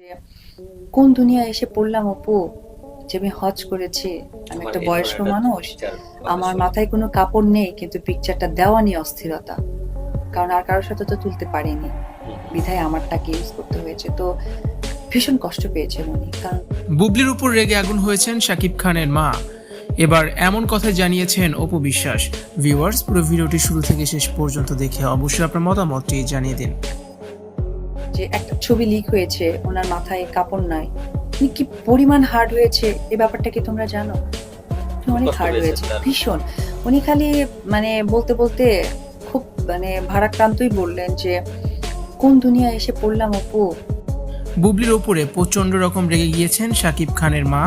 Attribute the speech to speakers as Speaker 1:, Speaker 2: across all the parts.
Speaker 1: যে কোন দুনিয়া এসে পড়লাম অপু? যে আমি হজ করেছি আমি একটা বয়স্ক মানুষ। আমার মাথায় কোনো কাপড় নেই কিন্তু পিকচারটা দেওয়া নিয়ে অস্থিরতা। কারণ আর কারোর সাথে তো তুলতে পারিনি। বিধায় আমারটাকে ইউজ করতে হয়েছে। তো ভীষণ কষ্ট পেয়েছেন উনি কারণ
Speaker 2: বুবলির উপর রেগে আগুন হয়েছেন শাকিব খানের মা। এবার এমন কথা জানিয়েছেন অপু বিশ্বাস। ভিউয়ার্স পুরো ভিডিওটি শুরু থেকে শেষ পর্যন্ত দেখে অবশ্যই আপনার মতামতটি জানিয়ে দিন।
Speaker 1: যে একটা ছবি লিক হয়েছে ওনার মাথায় কাপড় নাই। উনি কি পরিমাণ হার্ড হয়েছে? এই ব্যাপারটা কি তোমরা জানো? অনেক হার্ড হয়েছে ভীষণ। উনি খালি মানে বলতে বলতে খুব মানে ভারাক্রান্তই বললেন যে কোন দুনিয়া এসে পড়লাম অপু?
Speaker 2: বুবলির ওপরে প্রচণ্ড রকম রেগে গিয়েছেন শাকিব খানের মা।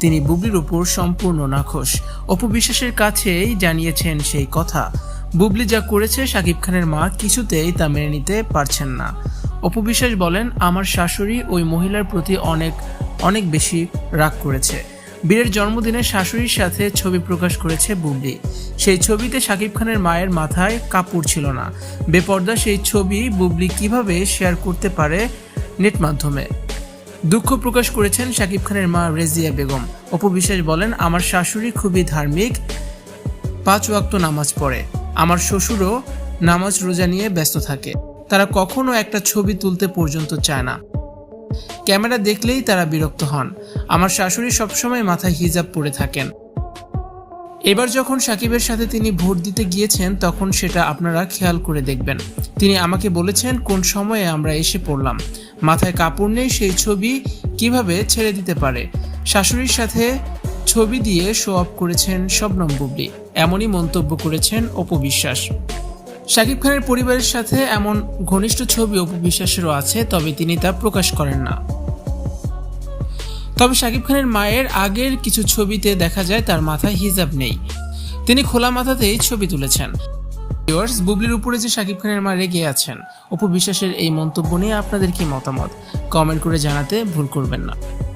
Speaker 2: তিনি বুবলির উপর সম্পূর্ণ নাখোশ। অপু বিশ্বাসের কাছেই জানিয়েছেন সেই কথা। বুবলি যা করেছে শাকিব খানের মা কিছুতেই তা মেনে নিতে পারছেন না। অপু বিশ্বাস বলেন, আমার শাশুড়ি ওই মহিলার প্রতি অনেক অনেক বেশি রাগ করেছে। বীরের জন্মদিনে শাশুড়ির সাথে ছবি প্রকাশ করেছে বুবলি। সেই ছবিতে শাকিব খানের মায়ের মাথায় কাপড় ছিল না। বেপর্দা সেই ছবি বুবলি কীভাবে শেয়ার করতে পারে নেট মাধ্যমে? দুঃখ প্রকাশ করেছেন শাকিব খানের মা রেজিয়া বেগম। অপু বিশ্বাস বলেন, আমার শাশুড়ি খুবই ধার্মিক, পাঁচ ওয়াক্ত নামাজ পড়ে। আমার শ্বশুরও নামাজ রোজা নিয়ে ব্যস্ত থাকে। তারা কখনো একটা ছবি তুলতে পর্যন্ত চায় না। ক্যামেরা দেখলেই তারা বিরক্ত হন। আমার শাশুড়ি সবসময় মাথায় হিজাব পরে থাকেন। এবার যখন সাকিবের সাথে তিনি ভোট দিতে গিয়েছেন, তখন সেটা আপনারা খেয়াল করে দেখবেন। তিনি আমাকে বলেছেন, কোন সময়ে আমরা এসে পড়লাম? মাথায় কাপড় নেই, সেই ছবি কীভাবে ছেড়ে দিতে পারে? শাশুড়ির সাথে ছবি দিয়ে শো অফ করেছেন শবনম বুবলি। এমনই মন্তব্য করেছেন অপু বিশ্বাস। শাকিব খানের পরিবারের সাথে এমন ঘনিষ্ঠ ছবি অপু বিশ্বাসেরও আছে, তবে তিনি তা প্রকাশ করেন না। তবে শাকিব খানের মায়ের আগের কিছু ছবিতে দেখা যায় তার মাথায় হিজাব নেই। তিনি খোলা মাথাতেই ছবি তুলেছেন। বুবলির উপরে যে শাকিব খানের মা রেগে আছেন, অপু বিশ্বাসের এই মন্তব্য নিয়ে আপনাদের কি মতামত? কমেন্ট করে জানাতে ভুল করবেন না।